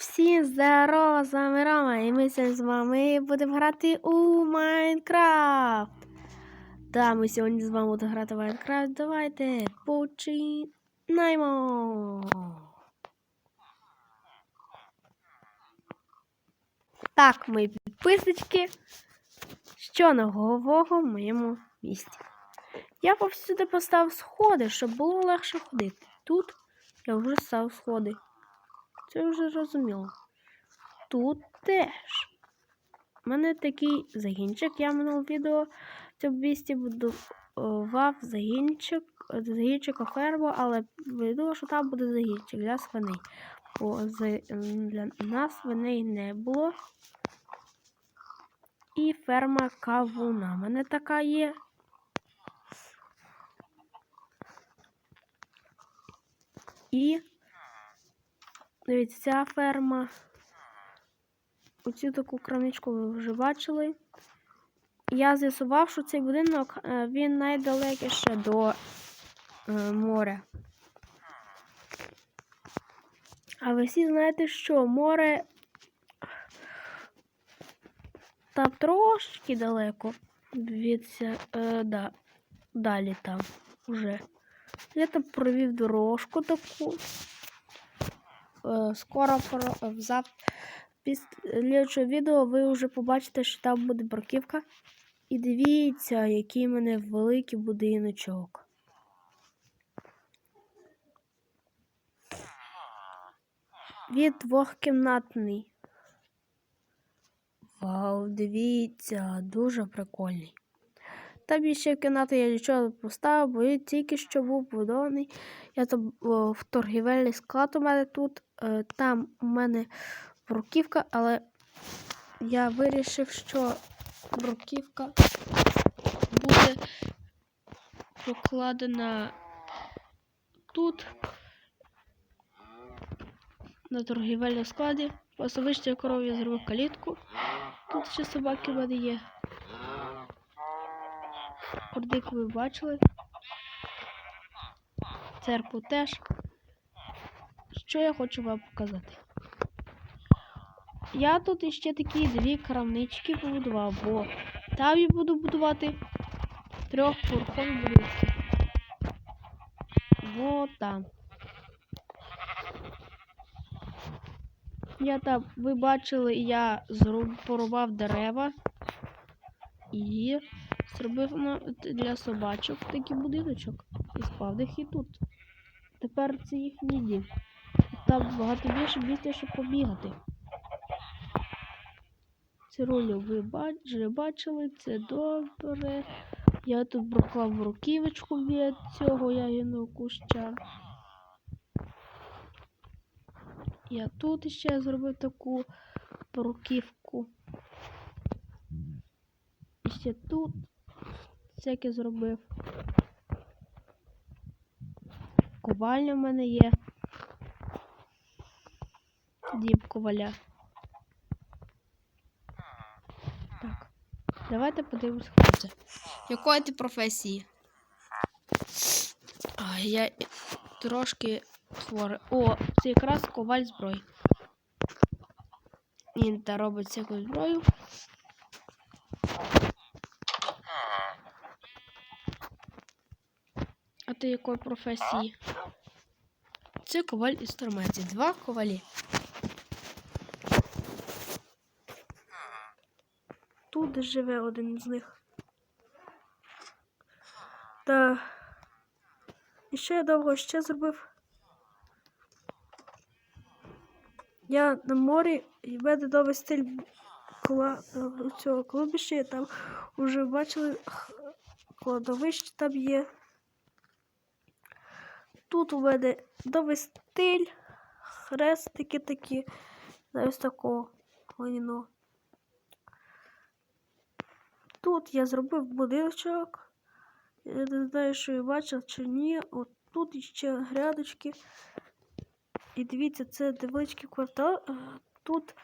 Всім здорово, з вами Рома, і ми сьогодні з вами будемо грати у Майнкрафт. Да, ми сьогодні з вами будемо грати в Майнкрафт. Давайте починаємо. Так, мої підписочки. Що нового в моєму місті? Я повсюди поставив сходи, щоб було легше ходити. Тут я вже став сходи. Це вже зрозуміло. Тут теж. У мене такий загінчик. Я в минулому відео в цьому місці будував загінчик, загінчика ферму, але видно, що там буде загінчик для свиней. Бо для нас свиней не було. І ферма кавуна. У мене така є. І Дивіться, ця ферма. Оцю таку крамничку ви вже бачили. Я з'ясував, що цей будинок е, він найдалекіше до е, моря. А ви всі знаєте, що море там трошки далеко від ся- е, да, далі там уже. Я там провів дорожку таку. Е, скоро про в зав... після відео ви вже побачите, що там буде бруківка. І дивіться, який в мене великий будиночок. Від двохкімнатний. Вау, дивіться, дуже прикольний. Там ще в кімнату я нічого поставив, бо він тільки що був будований. Я там в торгівельний склад у мене тут. Е, там у мене бруківка, але я вирішив, що бруківка буде покладена тут, на торгівельному складі. Особисто корові я зробив калітку. Тут ще собаки в мене є. Ордик ви бачили. Церкву теж. Що я хочу вам показати? Я тут іще такі дві крамнички побудував, бо там я буду будувати трьохпорхові будинки. Вот там. Я там, ви бачили, я порубав дерева і зробив для собачок такий будиночок і склав їх і тут. Тепер це їхній дім. Там багато більше місця, щоб побігати. Це ролю ви вже бачили, це добре. Я тут проклав руківочку від цього ягідного куща. Я тут ще зробив таку бруківку. І ще тут всяке зробив. Ковальня в мене є. Дім коваля. Так. Давайте подивимось, хто це. Якої ти професії? А, я трошки хворий. О, це якраз коваль зброї. Він та робить всяку зброю. А ти якої професії? Це коваль інструментів. Два ковалі. Тут живе один з них. Та і що я довго ще зробив? Я на морі і в мене новий стиль кла... е, цього клубища. Там вже бачили кладовище там є. Тут у мене стиль, хрестики такі, ось такого глиняного. Тут я зробив будиночок. Я не знаю, що я бачив чи ні. От тут ще грядочки. І дивіться, це невеличкий квартал. Е, Тут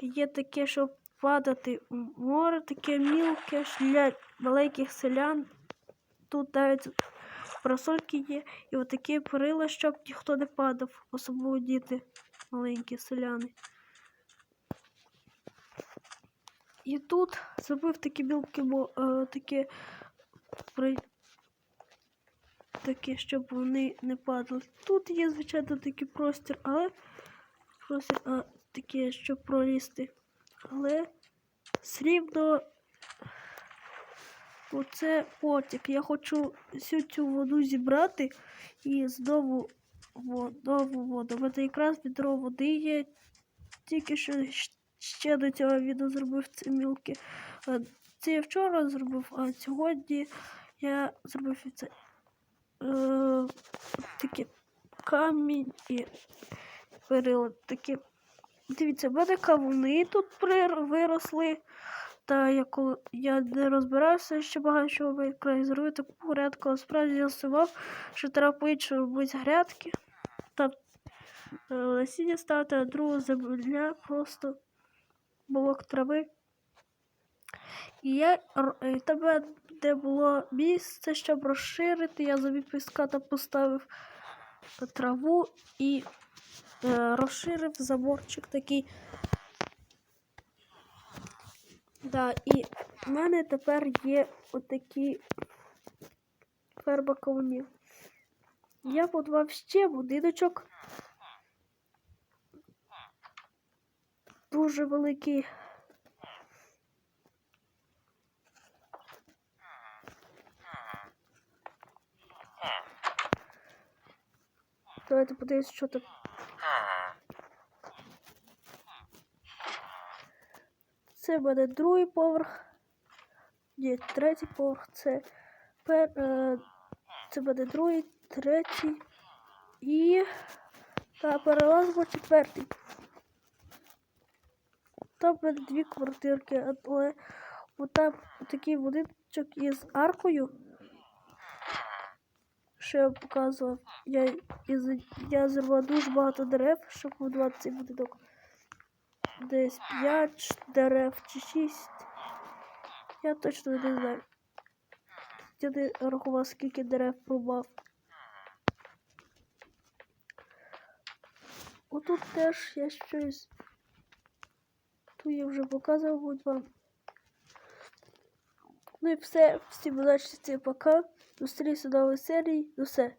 є таке, щоб падати в море, таке мілке для маленьких селян. Тут навіть парасольки є. І отакі перила, щоб ніхто не падав, особливо діти, маленькі селяни. І тут зробив такі білки, мо- е, такі, при... такі, щоб вони не падали. Тут є, звичайно, такий простір, але простір, а, таке, щоб пролізти. Але срібно оце потік. Я хочу всю цю воду зібрати і знову во- нову воду. У мене якраз відро води є. Тільки що ще до цього відео зробив ці мілки. Це я вчора зробив, а сьогодні я зробив це е, такі камінь і перила такі. Дивіться, в мене кавуни тут виросли. Та я коли я не розбирався, ще багато чого край зробити по порядку, а справді з'ясував, що треба по-іншому робити грядки. Та е, насіння ставити, а другу земля просто блок трави. І я тебе, де було місце, щоб розширити, я замість піска там поставив траву і е, розширив заборчик такий. Да, і в мене тепер є отакі ферма кавунів. Я будував ще будиночок. Дуже великий. Давайте подивимось, що там. Це буде другий поверх. Ні, третій поверх. Це пер, е, це буде другий, третій і та перелазимо четвертий. Там буде дві квартирки, але там такий будиночок із аркою. Що я показував. Я, із, я зірвав дуже багато дерев, щоб будувати цей будинок. Десь 5 дерев чи 6. Я точно не знаю. Я не рахував, скільки дерев пробав. Отут теж я щось. Тут я вже показував вам. Ну і все. Всім удачі, пока. Зустрілися до нової серії. Ну все.